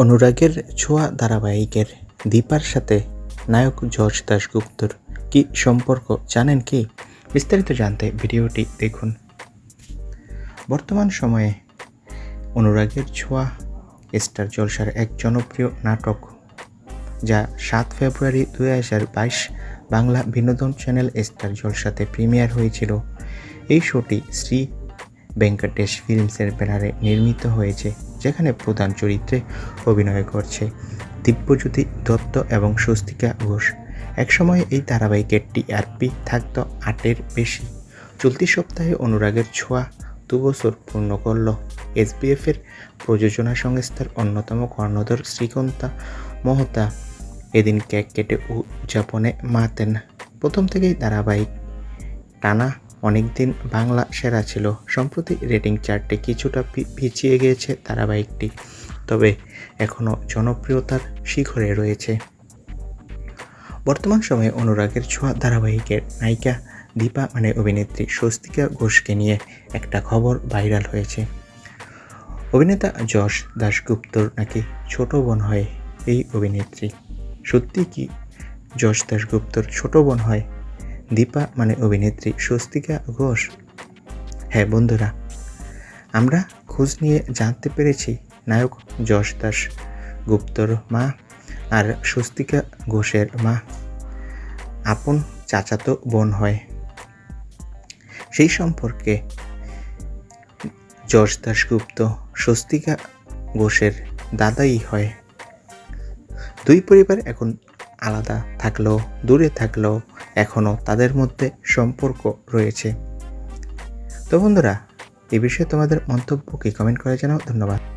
অনুরাগের ছোঁয়া ধারাবাহিকের দীপার সাথে নায়ক জর্জ দাশগুপ্তর কি সম্পর্ক জানেন কি? বিস্তারিত জানতে ভিডিওটি দেখুন। বর্তমান সময়ে অনুরাগের ছোঁয়া স্টার জলসার এক জনপ্রিয় নাটক, যা সাত ফেব্রুয়ারি দু হাজার বাইশ বাংলা বিনোদন চ্যানেল স্টার জলসাতে প্রিমিয়ার হয়েছিল। এই শোটি শ্রী ভেঙ্কটেশ ফিল্মসের ব্যানারে নির্মিত হয়েছে। যেখানে প্রধান চরিত্রে অভিনয় করছে। দিব্যজ্যোতি দত্ত এবং স্বস্তিকা ঘোষ। একসময় এই ধারাবাহিকের টিআরপি থাকত আটের বেশি। চলতি সপ্তাহে অনুরাগের ছোঁয়া দু বছর পূর্ণ করল। এসবিএফের প্রযোজনা সংস্থার অন্যতম কর্ণধর শ্রীকন্তা মহতা এদিন কেক কেটে উদযাপনে মাতেন। প্রথম থেকেই ধারাবাহিক টানা অনেকদিন বাংলা সেরা ছিল। সম্প্রতি রেটিং চার্টে কিছুটা পিছিয়ে গিয়েছে ধারাবাহিকটি, তবে এখনও জনপ্রিয়তার শিখরে রয়েছে। বর্তমান সময়ে অনুরাগের ছোঁয়া ধারাবাহিকের নায়িকা দীপা মানে অভিনেত্রী স্বস্তিকা ঘোষকে নিয়ে একটা খবর ভাইরাল হয়েছে। অভিনেতা যশ দাশগুপ্তর নাকি ছোট বোন হয় এই অভিনেত্রী। সত্যি কি যশ দাশগুপ্তর ছোট বোন হয়? দীপা মানে অভিনেত্রী স্বস্তিকা ঘোষ। হ্যাঁ বন্ধুরা, আমরা খোঁজ নিয়ে জানতে পেরেছি নায়ক যশ দাস গুপ্তর মা আর স্বস্তিকা ঘোষের মা। আপন চাচাতো বোন হয়। সেই সম্পর্কে যশ দাশগুপ্ত স্বস্তিকা ঘোষের দাদাই হয়। দুই পরিবার এখন আলাদা থাকলেও, দূরে থাকলেও এখনও তাদের মধ্যে সম্পর্ক রয়েছে। তো বন্ধুরা এই বিষয়ে তোমাদের মন্তব্য কি? কমেন্ট করে জানাও। ধন্যবাদ।